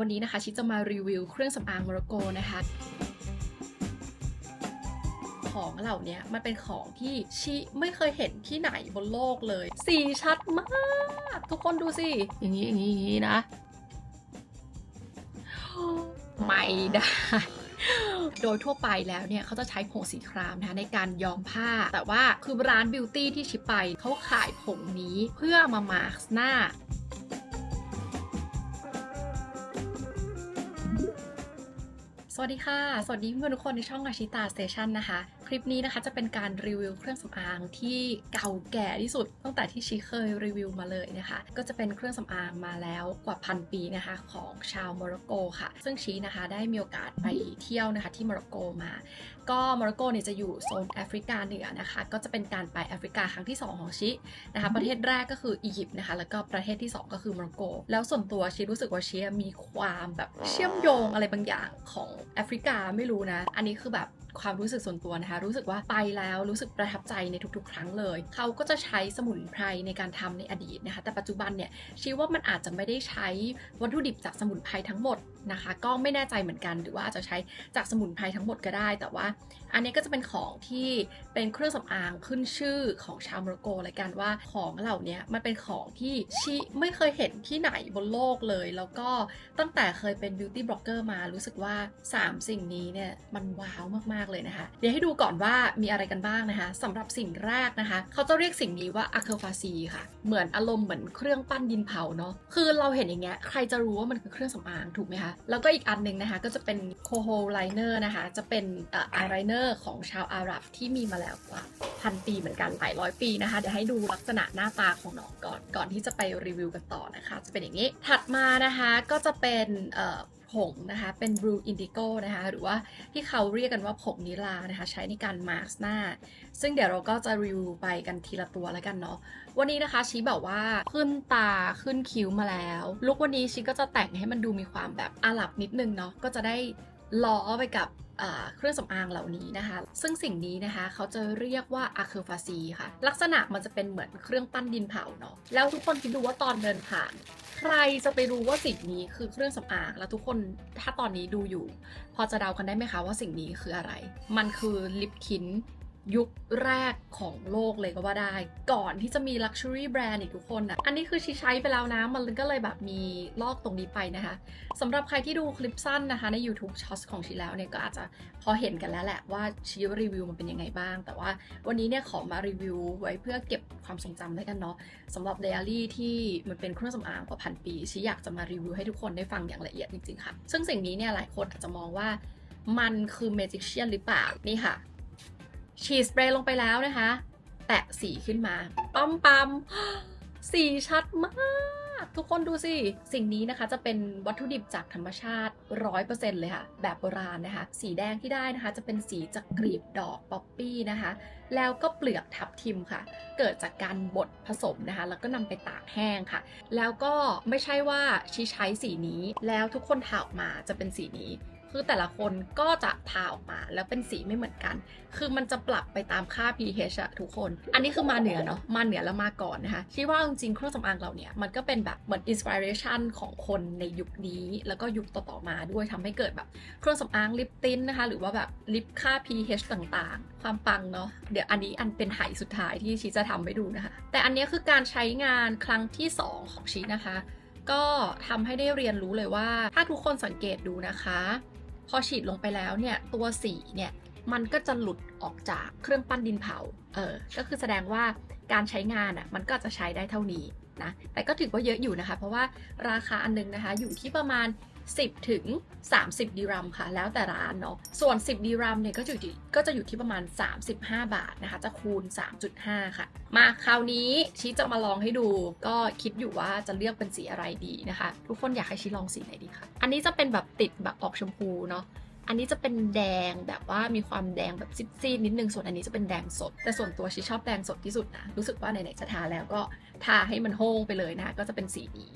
วันนี้นะคะชิจะมารีวิวเครื่องสำอางโมร็อกโกนะคะ ของเหล่านี้มันเป็นของที่ชิไม่เคยเห็นที่ไหนบนโลกเลย สีชัดมากทุกคนดูสิ อย่างนี้อย่างนี้อย่างนี้นะ ไม่ได้โดยทั่วไปแล้วเนี่ยเขาจะใช้ผงสีครามนะคะในการย้อมผ้า แต่ว่าคือร้านบิวตี้ที่ชิปไปเขาขายผงนี้เพื่อมามาร์กหน้า สวัสดีค่ะ สวัสดีเพื่อนๆทุกคนในช่องอาชิตาสเตชันนะคะ ลิปนี้นะคะจะเป็นการรีวิวเครื่องสำอางที่เก่าแก่ที่สุด ตั้งแต่ที่ชีเคยรีวิวมาเลยนะคะ ก็จะเป็นเครื่องสำอางมาแล้วกว่าพันปีนะคะของชาวโมร็อกโกค่ะ ซึ่งชีนะคะได้มีโอกาสไปเที่ยวนะคะที่โมร็อกโกมา ก็โมร็อกโกเนี่ยจะอยู่โซนแอฟริกาเหนือนะคะ ก็จะเป็นการไปแอฟริกาครั้งที่ 2 ของชินะคะ ประเทศแรกก็คืออียิปต์นะคะแล้วก็ประเทศที่ 2 ก็คือโมร็อกโก แล้วส่วนตัวชิรู้สึกว่าชิมีความแบบเชื่อมโยงอะไรบางอย่างของแอฟริกาไม่รู้นะ อันนี้คือแบบ ความรู้สึกส่วนตัวนะคะ รู้สึกว่าไปแล้วรู้สึกประทับใจในทุกๆ ครั้งเลย เขาก็จะใช้สมุนไพรในการทำในอดีตนะคะ แต่ปัจจุบันเนี่ยชี้ว่ามันอาจจะไม่ได้ใช้วัตถุดิบจากสมุนไพรทั้งหมดนะคะ ก็ไม่แน่ใจเหมือนกัน หรือว่าอาจจะใช้จากสมุนไพรทั้งหมดก็ได้ แต่ว่า อันนี้ก็จะเป็นของที่เป็นเครื่องสำอางขึ้นชื่อของชาวโมร็อกโกเลยกันว่าของเหล่านี้มันเป็นของที่ชิไม่เคยเห็นที่ไหนบนโลกเลย แล้วก็ตั้งแต่เคยเป็นบิวตี้บล็อกเกอร์มารู้สึกว่า 3 สิ่งนี้เนี่ยมันว้าวมากๆเลยนะคะ เดี๋ยวให้ดูก่อนว่ามีอะไรกันบ้างนะคะสำหรับสิ่งแรกนะคะ เขาจะเรียกสิ่งนี้ว่าอะเคร์ฟาซีค่ะ เหมือนอารมณ์เหมือนเครื่องปั้นดินเผาเนาะคือเราเห็นอย่างเงี้ยใครจะรู้ว่ามันคือเครื่องสำอางถูกไหมคะแล้วก็อีกอันหนึ่งนะคะ ก็จะเป็นโคโฮไลเนอร์นะคะ จะเป็นอายไลเนอร์ของชาวอาหรับที่มีมาแล้วกว่าพันปีเหมือนกันหลายร้อยปีนะคะ เดี๋ยวให้ดูลักษณะหน้าตาของน้องก่อน ก่อนที่จะไปรีวิวกันต่อนะคะ จะเป็นอย่างนี้ ถัดมานะคะก็จะเป็น ผงนะคะ เป็น Blue Indigo นะคะ หรือว่าที่เขาเรียกกันว่าผงนิลานะคะ ใช้ในการมาสก์หน้า ซึ่งเดี๋ยวเราก็จะรีวิวไปกันทีละตัวแล้วกันเนาะ วันนี้นะคะชีแบบว่าขึ้นตาขึ้นคิ้วมาแล้ว ลุกวันนี้ชีก็จะแต่งให้มันดูมีความแบบอาหรับนิดนึงเนาะ ก็จะได้ล้อไปกับเครื่องสำอางเหล่านี้นะคะ ซึ่งสิ่งนี้นะคะเขาจะเรียกว่าอะเคอร์ฟาซีค่ะ ลักษณะมันจะเป็นเหมือนเครื่องปั้นดินเผาเนาะ แล้วทุกคนคิดดูว่าตอนเดินผ่าน ใครจะไปรู้ว่าสิ่งนี้คือเครื่องสำอางแล้วทุกคนถ้าตอนนี้ดูอยู่ พอจะเดากันได้ไหมคะว่าสิ่งนี้คืออะไร มันคือลิปทิน ยุคแรกของโลกเลยก็ว่าได้ ก่อนที่จะมี Luxury Brand อีกทุกคนนะอันนี้คือชีใช้ไปแล้วนะ มันก็เลยแบบมีลอกตรงนี้ไปนะคะสำหรับใครที่ดูคลิปสั้นนะคะ ใน YouTube Shots ของชีแล้วเนี่ยก็อาจจะพอเห็นกันแล้วแหละว่าชีรีวิวมันเป็นยังไงบ้าง แต่ว่าวันนี้เนี่ยขอมารีวิวไว้เพื่อเก็บความทรงจำได้กันเนาะสำหรับเดลี่ที่มันเป็นเครื่องสำอางกว่าพันปีชีอยากจะมารีวิวให้ทุกคนได้ฟังอย่างละเอียดจริงๆค่ะ ซึ่งสิ่งนี้เนี่ยหลายคนอาจจะมองว่ามันคือเมจิกเชียนหรือเปล่านี่ค่ะ ฉีดสเปรย์ลงไปแล้วนะคะ แตะสีขึ้นมา ปั๊มปั๊มสีชัดมากทุกคนดูสิ สิ่งนี้นะคะจะเป็นวัตถุดิบจากธรรมชาติ 100%เลยค่ะ แบบโบราณนะคะ สีแดงที่ได้นะคะ จะเป็นสีจากกลีบดอกป๊อปปี้นะคะ แล้วก็เปลือกทับทิมค่ะ เกิดจากการบดผสมนะคะ แล้วก็นำไปตากแห้งค่ะ แล้วก็ไม่ใช่ว่าชีใช้สีนี้ แล้วทุกคนทาออกมาจะเป็นสีนี้ คือแต่ละคนก็จะทาออกมาแล้วเป็นสีไม่เหมือนกัน คือมันจะปรับไปตามค่า pH อะทุกคน อันนี้คือมาเหนือเนาะ มาเหนือแล้วมาก่อนนะคะคิดว่าจริงๆเครื่องสำอางเราเนี่ยมันก็เป็นแบบเหมือนอินสปิเรชันของคนในยุคนี้ แล้วก็ยุคต่อๆมาด้วยทำให้เกิดแบบเครื่องสำอางลิปติ้นนะคะ หรือว่าแบบลิปค่า pH ต่างๆ ความปังเนาะ เดี๋ยวอันนี้อันเป็นไหสุดท้ายที่ชีจะทำให้ดูนะคะ แต่อันนี้คือการใช้งานครั้งที่ 2 ของชีนะคะ ก็ทำให้ได้เรียนรู้เลยว่า ถ้าทุกคนสังเกตดูนะคะ พอฉีดลงไปแล้วเนี่ยตัวสีเนี่ยมันก็จะหลุดออกจากเครื่องปั้นดินเผา เออ ก็คือแสดงว่าการใช้งานอะมันก็จะใช้ได้เท่านี้นะ แต่ก็ถือว่าเยอะอยู่นะคะ เพราะว่าราคาอันนึงนะคะอยู่ที่ประมาณ 10 ถึง 30 ดีรัมค่ะ แล้วแต่ร้านเนาะ ส่วน 10 ดีรัมเนี่ยก็อยู่ที่ก็จะอยู่ที่ประมาณ 35 บาทนะคะ จะคูณ 3.5 ค่ะ มาคราวนี้ชี้จะมาลองให้ดู ก็คิดอยู่ว่าจะเลือกเป็นสีอะไรดีนะคะ ทุกคนอยากให้ชี้ลองสีไหนดีคะอันนี้จะเป็นแบบติดแบบออกชมพูเนาะอันนี้จะเป็นแดงแบบว่ามีความแดงแบบซีดๆนิดนึง ส่วนอันนี้จะเป็นแดงสด แต่ส่วนตัวชีชอบแดงสดที่สุดนะ รู้สึกว่าไหนๆจะทาแล้วก็ทาให้มันโฮ้งไปเลยนะคะก็จะเป็นสีนี้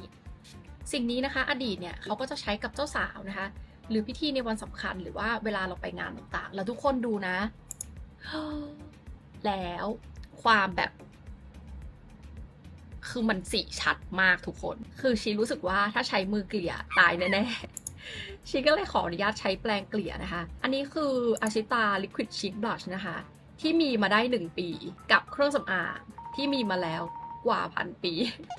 สิ่งนี้นะคะ อดีตเนี่ยเขาก็จะใช้กับเจ้าสาวนะคะ หรือพิธีในวันสำคัญหรือว่าเวลาเราไปงานต่างๆ แล้วทุกคนดูนะ แล้วความแบบ คือมันสีชัดมากทุกคน คือชีรู้สึกว่าถ้าใช้มือเกลี่ยตายแน่ๆชีก็เลยขออนุญาตใช้แปรงเกลี่ยนะคะ อันนี้คืออาชิตา Liquid Cheek Blush นะคะ ที่มีมาได้ 1 ปีกับเครื่องสำอางที่มีมาแล้ว กว่าพันปี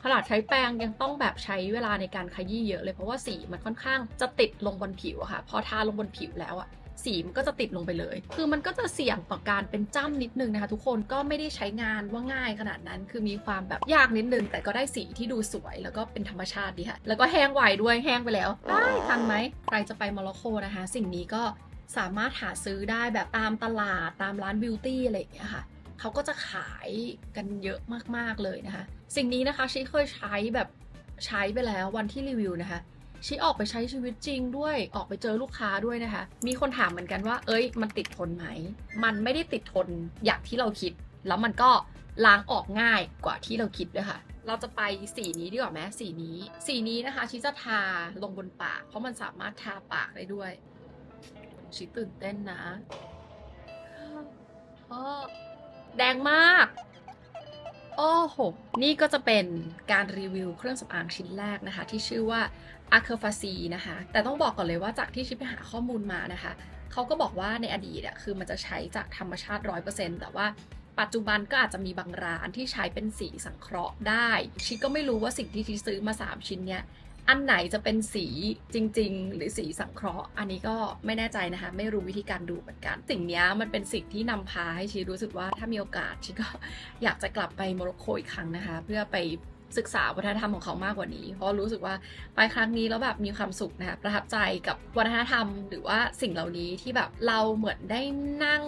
ขนาดใช้แปรงยังต้องแบบใช้เวลาในการขยี้เยอะเลยเพราะว่าสีมันค่อนข้างจะติดลงบนผิวอะค่ะ พอทาลงบนผิวแล้วอะสีมันก็จะติดลงไปเลย คือมันก็จะเสี่ยงต่อการเป็นจ้ำนิดนึงนะคะ ทุกคนก็ไม่ได้ใช้งานว่าง่ายขนาดนั้น คือมีความแบบยากนิดนึง แต่ก็ได้สีที่ดูสวย แล้วก็เป็นธรรมชาติดีค่ะ แล้วก็แห้งไวด้วยแห้งไปแล้วได้ทันไหมใครจะไปโมร็อกโกนะคะ สิ่งนี้ก็สามารถหาซื้อได้แบบตามตลาดตามร้านบิวตี้อะไรอย่างเงี้ยค่ะ เขาก็จะขายกันเยอะมากๆเลยนะคะ สิ่งนี้นะคะชีเคยใช้แบบใช้ไปแล้ววันที่รีวิวนะคะชีออกไปใช้ชีวิตจริงด้วยออกไปเจอลูกค้าด้วยนะคะ มีคนถามเหมือนกันว่า เอ้ย มันติดทนไหม มันไม่ได้ติดทนอย่างที่เราคิด แล้วมันก็ล้างออกง่ายกว่าที่เราคิดด้วยค่ะ เราจะไปสีนี้ดีกว่าไหมสีนี้ สีนี้นะคะชีจะทาลงบนปาก เพราะมันสามารถทาปากได้ด้วยชีตื่นเต้นนะอ้อ แดงมาก โอ้โห นี่ก็จะเป็นการรีวิวเครื่องสำอางชิ้นแรกนะคะ ที่ชื่อว่า a c u f a c i นะคะ แต่ต้องบอกก่อนเลยว่าจากที่ชิปไปหาข้อมูลมานะคะ เขาก็บอกว่าในอดีตอะคือมันจะใช้จากธรรมชาติ 100%แต่ว่าปัจจุบันก็อาจจะมีบางร้านที่ใช้เป็นสีสังเคราะห์ได้ ชิก็ไม่รู้ว่าสิ่งที่ชิซื้อมา 3 ชิ้นเนี้ย อันไหนจะเป็นสีจริง ๆ หรือสีสังเคราะห์ อันนี้ก็ไม่แน่ใจนะคะ ไม่รู้วิธีการดูเหมือนกัน สิ่งนี้มันเป็นสิ่งที่นำพาให้ชีรู้สึกว่าถ้ามีโอกาสชีก็อยากจะกลับไปโมร็อกโกอีกครั้งนะคะ เพื่อไปศึกษาวัฒนธรรมของเขามากกว่านี้ เพราะรู้สึกว่าไปครั้งนี้แล้วแบบมีความสุขนะคะประทับใจกับวัฒนธรรม หรือว่าสิ่งเหล่านี้ที่แบบเราเหมือนได้นั่ง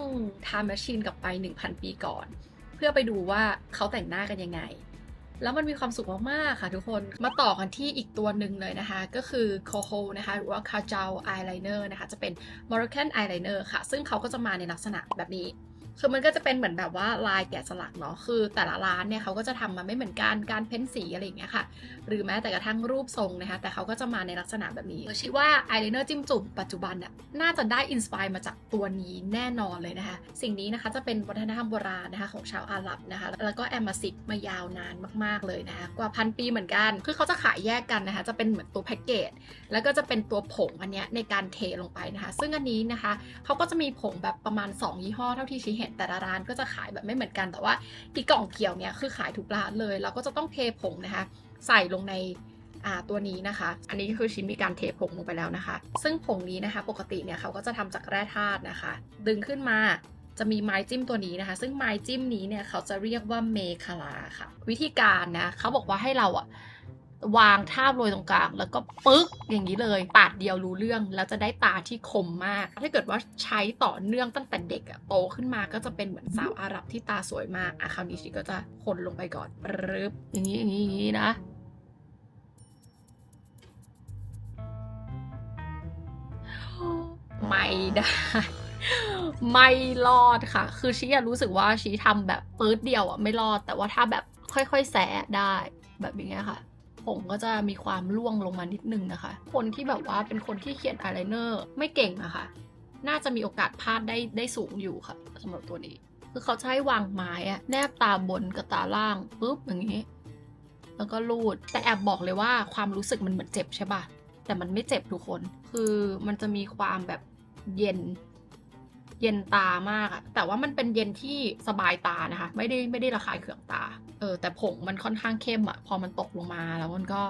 ทำแมชชีนกลับไป 1,000 ปีก่อน เพื่อไปดูว่าเขาแต่งหน้ากันยังไง แล้วมันมีความสุขมากๆค่ะทุกคน มาต่อกันที่อีกตัวหนึ่งเลยนะคะ ก็คือ Coho นะคะ หรือว่า Kajal Eyeliner นะคะ จะเป็น Moroccan Eyeliner ค่ะ ซึ่งเขาก็จะมาในลักษณะแบบนี้ คือมันก็จะเป็นเหมือนแบบว่าลายแกะสลักเนาะ คือแต่ละร้านเนี่ยเขาก็จะทำมาไม่เหมือนกัน การเพ้นสีอะไรอย่างเงี้ยค่ะ หรือแม้แต่กระทั่งรูปทรงนะคะ แต่เขาก็จะมาในลักษณะแบบนี้ชื่อว่า eyeliner จิ้มจุ่มปัจจุบันน่ะ น่าจะได้อินสปายมาจากตัวนี้แน่นอนเลยนะคะ สิ่งนี้นะคะจะเป็นวัฒนธรรมโบราณนะคะของชาวอาหรับนะคะ แล้วก็แอมมาซิกมายาวนานมาก ๆเลยนะคะ กว่าพันปีเหมือนกัน คือเขาจะขายแยกกันนะคะ จะเป็นเหมือนตัวแพ็กเกจ แล้วก็จะเป็นตัวผงอันเนี้ยในการเทลงไปนะคะ ซึ่งอันนี้นะคะเขาก็จะมีผงแบบประมาณ 2 ยี่ห้อเท่าที่ชี้เห็นแต่ละร้านก็จะขายแบบไม่เหมือนกันแต่ว่าอีกล่องเขียวเนี่ยคือขายทุกร้านเลย เราก็จะต้องเทผงนะคะ ใส่ลงในตัวนี้นะคะ อันนี้ก็คือชิ้นมีการเทผงลงไปแล้วนะคะ ซึ่งผงนี้นะคะปกติเนี่ยเขาก็จะทำจากแร่ธาตุนะคะ ดึงขึ้นมาจะมีไม้จิ้มตัวนี้นะคะ ซึ่งไม้จิ้มนี้เนี่ยเขาจะเรียกว่าเมคลาค่ะ วิธีการนะเขาบอกว่าให้เราอะ วางทาบโรยตรงกลางแล้วก็ปึ๊กอย่างนี้เลย ปาดเดียวรู้เรื่อง แล้วจะได้ตาที่คมมาก ถ้าเกิดว่าใช้ต่อเนื่องตั้งแต่เด็กอะโตขึ้นมาก็จะเป็นเหมือนสาวอาหรับที่ตาสวยมากอะคราวนี้ชิก็จะคนลงไปก่อนรึบอย่างนี้อย่างนี้อย่างนี้นะไม่ได้ไม่รอดค่ะ คือชีอะรู้สึกว่าชีทำแบบปื๊ดเดียวอะไม่รอด แต่ว่าถ้าแบบค่อยๆแสะได้แบบอย่างเงี้ยค่ะ ผมก็จะมีความร่วงลงมานิดนึงนะคะ คนที่แบบว่าเป็นคนที่เขียนอายไลเนอร์ไม่เก่งอะค่ะ น่าจะมีโอกาสพลาดได้ได้สูงอยู่ค่ะสำหรับตัวนี้ คือเขาให้วางไม้อะแนบตาบนกับตาล่างปุ๊บอย่างนี้ แล้วก็ลูดแต่แอบบอกเลยว่าความรู้สึกมันเหมือนเจ็บใช่ปะแต่มันไม่เจ็บทุกคน คือมันจะมีความแบบเย็น เย็นตามากอะแต่ว่ามันเป็นเย็นที่สบายตานะคะ ไม่ได้ไม่ได้ระคายเคืองตา เออ แต่ผงมันค่อนข้างเข้มอะพอมันตกลงมาแล้วมันก็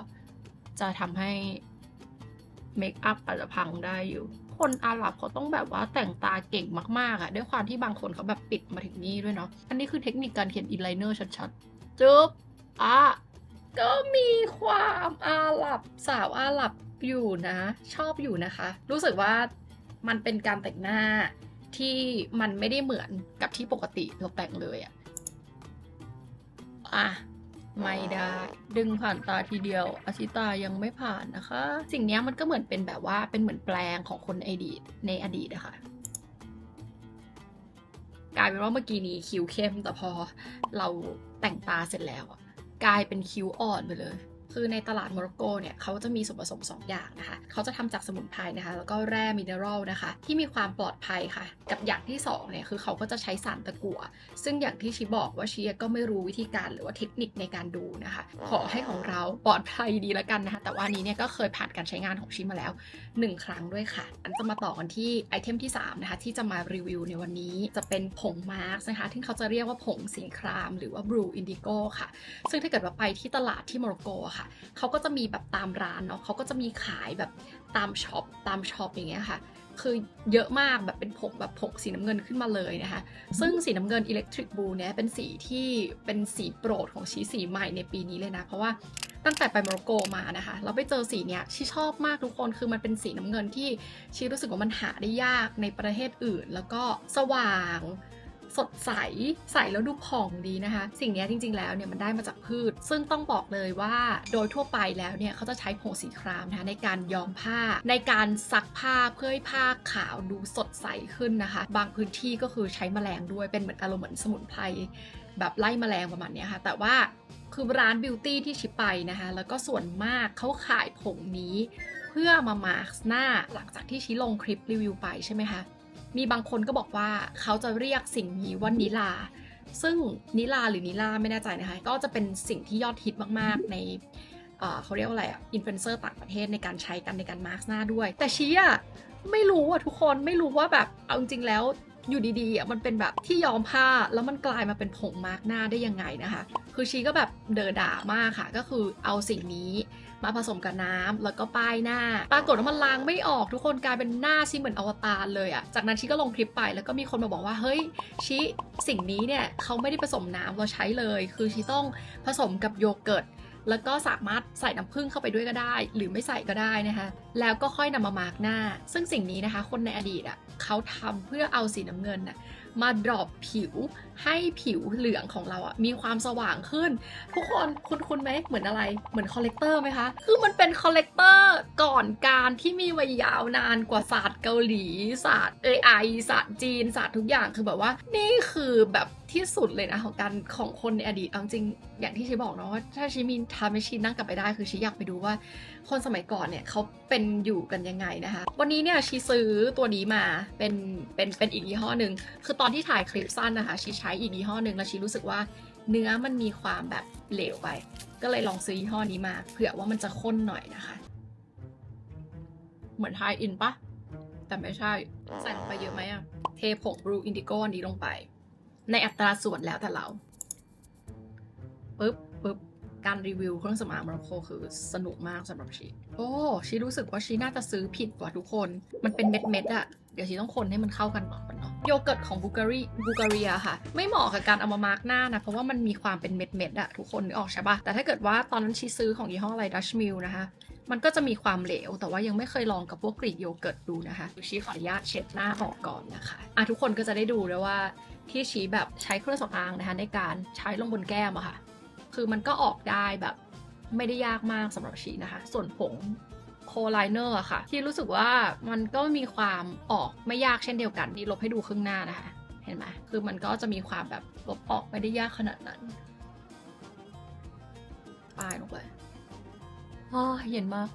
จะทำให้เมคอัพอาจจะพังได้อยู่ คนอาหรับเขาต้องแบบว่าแต่งตาเก่งมากๆอะด้วยความที่บางคนเขาแบบปิดมาถึงนี่ด้วยเนาะ อันนี้คือเทคนิคการเขียนอินไลเนอร์ชัดๆจุ๊บอะก็มีความอาหรับสาวอาหรับอยู่นะ ชอบอยู่นะคะ รู้สึกว่ามันเป็นการแต่งหน้า ที่มันไม่ได้เหมือนกับที่ปกติเราแต่งเลยอะอะไม่ได้ ดึงผ่านตาทีเดียวอาชิตายังไม่ผ่านนะคะ สิ่งนี้มันก็เหมือนเป็นแบบว่าเป็นเหมือนแปลงของคนอดีตในอดีตอะค่ะกลายเป็นว่าเมื่อกี้นี้คิ้วเข้มแต่พอเราแต่งตาเสร็จแล้วกลายเป็นคิ้วอ่อนไปเลย คือในตลาดโมร็อกโกเนี่ยเขาจะมีส่วนผสม 2 อย่างนะคะ เขาจะทำจากสมุนไพรนะคะ แล้วก็แร่มินเนอรัลนะคะ ที่มีความปลอดภัยค่ะ กับอย่างที่2เนี่ยคือเขาก็จะใช้สารตะกั่ว ซึ่งอย่างที่ชีบอกว่าชีก็ไม่รู้วิธีการหรือว่าเทคนิคในการดูนะคะ ขอให้ของเราปลอดภัยดีแล้วกันนะคะ แต่ว่าอันนี้เนี่ยก็เคยผ่านการใช้งานของชีมาแล้ว 1 ครั้งด้วยค่ะ อันจะมาต่อกันที่ไอเทมที่3นะคะที่จะมารีวิวในวันนี้จะเป็นผงมาร์กนะคะที่เขาจะเรียกว่าผงสีคราม หรือว่าบลูอินดิโก้ค่ะ ซึ่งถ้าเกิดว่าไปที่ตลาดที่โมร็อกโกอะค่ะ เขาก็จะมีแบบตามร้านเนาะเขาก็จะมีขายแบบตามช็อปตามช็อปอย่างเงี้ยค่ะ คือเยอะมากแบบเป็นผงแบบผงสีน้ำเงินขึ้นมาเลยนะคะ ซึ่งสีน้ำเงินอิเล็กทริกบูเนี่ยเป็นสีที่เป็นสีโปรดของชีสีใหม่ในปีนี้เลยนะ เพราะว่าตั้งแต่ไปโมร็อกโกมานะคะ เราไปเจอสีเนี้ยชีชอบมากทุกคนคือมันเป็นสีน้ำเงินที่ชีรู้สึกว่ามันหาได้ยากในประเทศอื่น แล้วก็สว่าง สดใส ใสแล้วดูผ่องดีนะคะ สิ่งนี้จริง ๆ แล้วเนี่ยมันได้มาจากพืช ซึ่งต้องบอกเลยว่าโดยทั่วไปแล้วเนี่ยเขาจะใช้ผงสีครามนะคะในการย้อมผ้า ในการซักผ้าเพื่อให้ผ้าขาวดูสดใสขึ้นนะคะ บางพื้นที่ก็คือใช้แมลงด้วยเป็นเหมือนอารมณ์เหมือนสมุนไพรแบบไล่แมลงประมาณนี้ค่ะ แต่ว่าคือร้านบิวตี้ที่ชิปไปนะคะ แล้วก็ส่วนมากเขาขายผงนี้ เพื่อมามาร์กหน้าหลังจากที่ชิลงคลิปรีวิวไปใช่ไหมคะ มีบางคนก็บอกว่าเขาจะเรียกสิ่งนี้ว่านิลา ซึ่งนิลาหรือนิลาไม่แน่ใจนะคะ ก็จะเป็นสิ่งที่ยอดฮิตมากๆในเขาเรียกว่าอะไรอะอินฟลูเอนเซอร์ต่างประเทศในการใช้กันในการมาร์กหน้าด้วย แต่ชี้อะไม่รู้อะทุกคนไม่รู้ว่าแบบเอาจริงๆแล้วอยู่ดีๆอะมันเป็นแบบที่ย้อมผ้าแล้วมันกลายมาเป็นผงมาร์กหน้าได้ยังไงนะคะ คือชีก็แบบเดอด่ามากค่ะ ก็คือเอาสิ่งนี้มาผสมกับน้ำแล้วก็ป้ายหน้า ปรากฏว่ามันล้างไม่ออกทุกคนกลายเป็นหน้าชิเหมือนอวตารเลยอะจากนั้นชิก็ลงคลิปไปแล้วก็มีคนมาบอกว่าเฮ้ยชิสิ่งนี้เนี่ยเขาไม่ได้ผสมน้ำเราใช้เลย คือชิต้องผสมกับโยเกิร์ตแล้วก็สามารถใส่น้ำผึ้งเข้าไปด้วยก็ได้ หรือไม่ใส่ก็ได้นะคะ แล้วก็ค่อยนำมามาร์กหน้า ซึ่งสิ่งนี้นะคะ คนในอดีตอะเขาทำเพื่อเอาสีน้ำเงินน่ะมาดรอปผิวให้ผิวเหลืองของเราอะมีความสว่างขึ้น ทุกคนคุณคุณไหมเหมือนอะไร เหมือนคอลเลกเตอร์ไหมคะ คือมันเป็นคอลเลกเตอร์ก่อนการที่มีวัยยาวนานกว่าศาสตร์เกาหลีศาสตร์ AI ศาสตร์จีนศาสตร์ทุกอย่างคือแบบว่า นี่คือแบบที่สุดเลยนะของการของคนในอดีตเอาจริงอย่างที่ชีบอกเนาะว่าถ้าชีมีทำให้ชีนั่งกลับไปได้คือชีอยากไปดูว่า คนสมัยก่อนเนี่ยเขาเป็นอยู่กันยังไงนะคะ วันนี้เนี่ยชีซื้อตัวนี้มาเป็นเป็นเป็นอีกยี่ห้อหนึ่งคือตอนที่ถ่ายคลิปสั้นนะคะชีใช้อีกยี่ห้อหนึ่งแล้วชีรู้สึกว่าเนื้อมันมีความแบบเหลวไป ก็เลยลองซื้อยี่ห้อนี้มาเผื่อว่ามันจะข้นหน่อยนะคะ เหมือนไทยอินปะแต่ไม่ใช่ใส่ลงไปเยอะไหมอะเทผงบลูอินดิโกอันนี้ลงไป ในอัตราส่วนแล้วแต่เราปึ๊บปึ๊บ การรีวิวเครื่องสำอางโมร็อกโกคือสนุกมากสำหรับชี โอ้ชีรู้สึกว่าชีน่าจะซื้อผิดกว่าทุกคน มันเป็นเม็ดเม็ดๆอะเดี๋ยวชีต้องคนให้มันเข้ากันก่อนเนาะโยเกิร์ตของบูการีบูการีอะค่ะ ไม่เหมาะกับการเอามามาร์กหน้านะ เพราะว่ามันมีความเป็นเม็ดเม็ดๆอะทุกคนนึกออกใช่ปะแต่ถ้าเกิดว่าตอนนั้นชีซื้อของยี่ห้ออะไรดัชมิลนะคะมันก็จะมีความเหลว แต่ว่ายังไม่เคยลองกับพวกกรีกโยเกิร์ตดูนะคะชีขออนุญาตเช็ดหน้าออกก่อนนะคะอะทุกคนก็จะได้ดูด้วยว่าที่ชีแบบใช้เครื่องสำอางนะคะในการใช้ลงบนแก้มอะค่ะ คือมันก็ออกได้แบบไม่ได้ยากมากสำหรับชีนะคะ ส่วนผงโคไลเนอร์อะค่ะ ที่รู้สึกว่ามันก็มีความออกไม่ยากเช่นเดียวกันนี่ลบให้ดูครึ่งหน้านะคะ เห็นไหมคือมันก็จะมีความแบบลบออกไม่ได้ยากขนาดนั้นป้ายลงไปอ้อเย็นมาก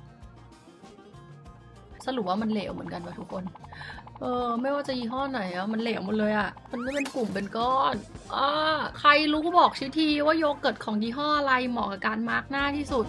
สรุปว่ามันเหลวเหมือนกันว่ะทุกคน เออไม่ว่าจะยี่ห้อไหนอะมันเหลวหมดเลยอะมันไม่เป็นกลุ่มเป็นก้อนอ่าใครรู้ก็บอกชิทีว่าโยเกิร์ตของยี่ห้ออะไรเหมาะกับการมาร์กหน้าที่สุด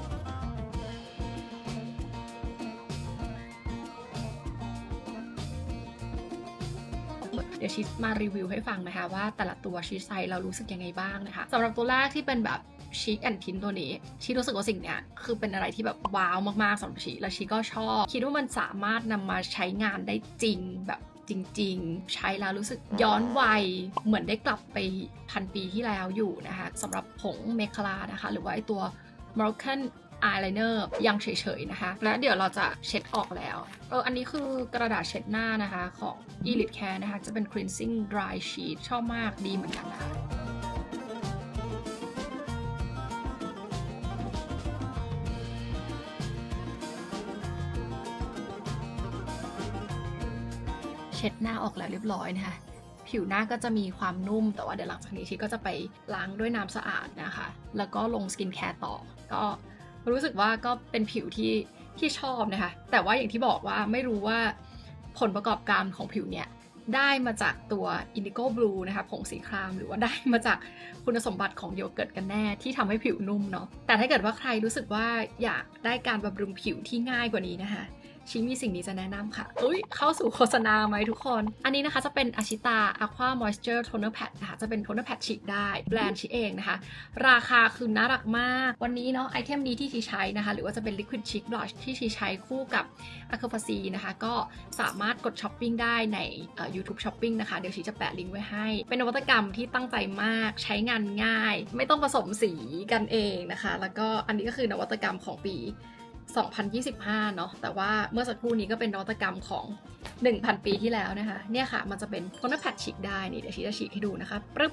เดี๋ยวชิสมารีวิวให้ฟังนะคะว่าแต่ละตัวชิสใส่เรารู้สึกยังไงบ้างนะคะสำหรับตัวแรกที่เป็นแบบ ชิคแอนทินตัวนี้ ชีรู้สึกว่าสิ่งเนี้ยคือเป็นอะไรที่แบบว้าวมากๆสำหรับชีและชีก็ชอบ คิดว่ามันสามารถนำมาใช้งานได้จริงแบบจริงๆ ใช้แล้วรู้สึกย้อนวัย เหมือนได้กลับไปพันปีที่แล้วอยู่นะคะสำหรับผงเมคลานะคะ หรือว่าไอตัว Moroccan eyeliner ยังเฉยๆนะคะ และเดี๋ยวเราจะเช็ดออกแล้ว เออ อันนี้คือกระดาษเช็ดหน้านะคะ ของ Elite Care นะคะ จะเป็น cleansing dry sheet ชอบมากดีเหมือนกันนะคะ ช็ดหน้าออกแล้วเรียบร้อยนะคะผิวหน้าก็จะมีความนุ่ม แต่ว่าเดี๋ยวหลังจากนี้ชีก็จะไปล้างด้วยน้ำสะอาดนะคะ แล้วก็ลงสกินแคร์ต่อ ก็รู้สึกว่าก็เป็นผิวที่ที่ชอบนะคะ แต่ว่าอย่างที่บอกว่าไม่รู้ว่าผลประกอบการของผิวเนี่ยได้มาจากตัว Indigo Blue นะคะผงสีครามหรือว่าได้มาจากคุณสมบัติของโยเกิร์ตกันแน่ที่ทำให้ผิวนุ่มเนาะแต่ถ้าเกิดว่าใครรู้สึกว่าอยากได้การบำรุงผิวที่ง่ายกว่านี้นะคะ ชิมีสิ่งนี้จะแนะนำค่ะอุ้ยเข้าสู่โฆษณาไหมทุกคน อันนี้นะคะจะเป็นอาชิตา Aqua Moisture Toner Pad นะคะจะเป็น Toner Pad ฉีกได้แบรนด์ชิเองนะคะ ราคาคือน่ารักมาก วันนี้เนาะไอเทมนี้ที่ชีใช้นะคะ หรือว่าจะเป็น Liquid Cheek Blush ที่ชีใช้คู่กับ a q u a f a c i นะคะ ก็สามารถกดช้อปปิ้งได้ในเอ่อ YouTube Shopping นะคะ เดี๋ยวชีจะแปะลิงก์ไว้ให้ เป็นนวัตกรรมที่ตั้งใจมากใช้งานง่าย ไม่ต้องผสมสีกันเองนะคะ แล้วก็อันนี้ก็คือนวัตกรรมของปี 2025 เนาะแต่ว่าเมื่อสักครู่นี้ก็เป็นนวัตกรรมของ 1,000 ปีที่แล้วนะคะ เนี่ยค่ะ มันจะเป็นโทนแพดฉีกได้นี่เดี๋ยวชีจะฉีกให้ดูนะคะปึ๊บ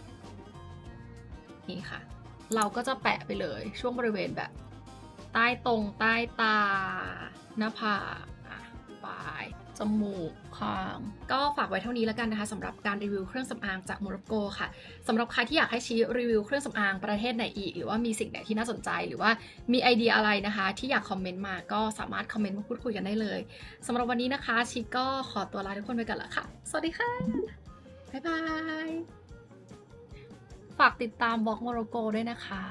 นี่ค่ะ เราก็จะแปะไปเลยช่วงบริเวณแบบ ใต้ตรงใต้ตา หน้าผากอะปลาย จมูกคางก็ฝากไว้เท่านี้แล้วกันนะคะสำหรับการรีวิวเครื่องสำอางจากโมร็อกโกค่ะสำหรับใครที่อยากให้ชี้รีวิวเครื่องสำอางประเทศไหนอีก หรือว่ามีสิ่งไหนที่น่าสนใจหรือว่ามีไอเดียอะไรนะคะ ที่อยากคอมเมนต์มาก็สามารถคอมเมนต์มาพูดคุยกันได้เลยสำหรับวันนี้นะคะชิก็ขอตัวลาทุกคนไปกันละค่ะ สวัสดีค่ะบ๊ายบายฝากติดตามบล็อกโมร็อกโกด้วยนะคะ